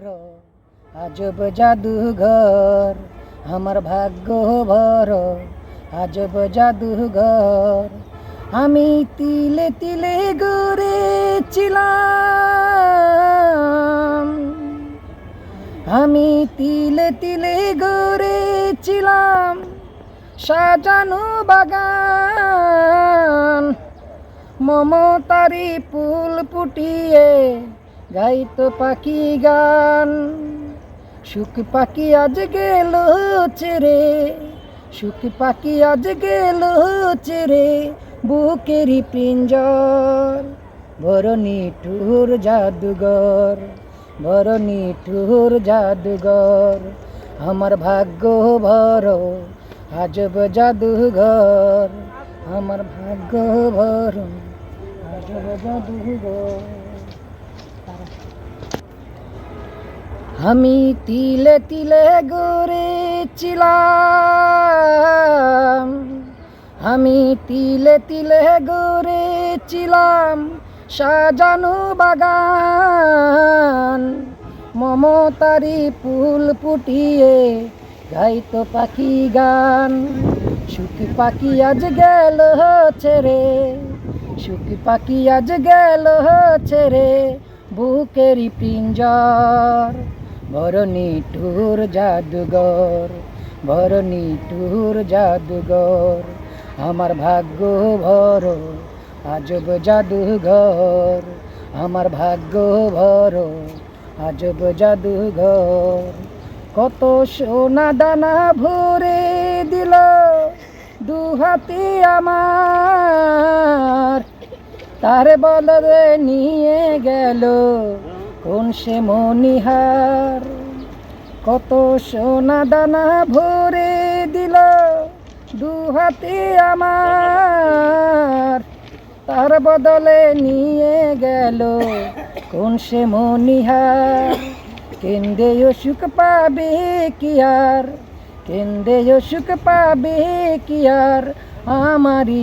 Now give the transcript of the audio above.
আজব জাদুঘর, আমার ভাগ্য ভর, আজব জাদুঘর। আমি তিলে তিলে গড়েছিলাম আমি তিলে তিলে গড়েছিলাম সাজানো বাগান। মমতারি ফুল ফুটিয়ে গাইতো পাখি গান। সুখ পাখি আজ গেল ছেড়ে সুখ পাখি আজ গেল ছেড়ে বুকেরি পিঞ্জর। বড় নিঠুর জাদুঘর বড় নিঠুর জাদুঘর। আমার ভাগ্য ভর, আজব জাদুঘর। আমার ভাগ্য ভর, আজব জাদুঘর। আমি তিলে তিলে গড়েছিলাম আমি তিলে তিলে গড়েছিলাম সাজানো বাগান। মমতারি ফুল ফুটিয়ে গাইতো পাখি গান। সুখী পাখি আজ গেল ছেড়ে সুখী পাখি আজ গেল ছেড়ে বুকেরি পিঞ্জর। বড় নিঠুর জাদুঘর বড় নিঠুর জাদুঘর। আমার ভাগ্য ভর, আজব জাদুঘর। আমার ভাগ্য ভর, আজব জাদুঘর। কত সোনা দানা ভরে দিল দু হাতে আমার। তার বলরে নিয়ে গেল কোন সে মনিহার কত সোনা দানা ভরে দিল দু হাতে আমার। তার বদলে নিয়ে গেল কোন সে মনিহার কেন্দ্রে সুখ পাবে কি আর? কেন্দ্রে সুখ পাবে কি আর? আমারই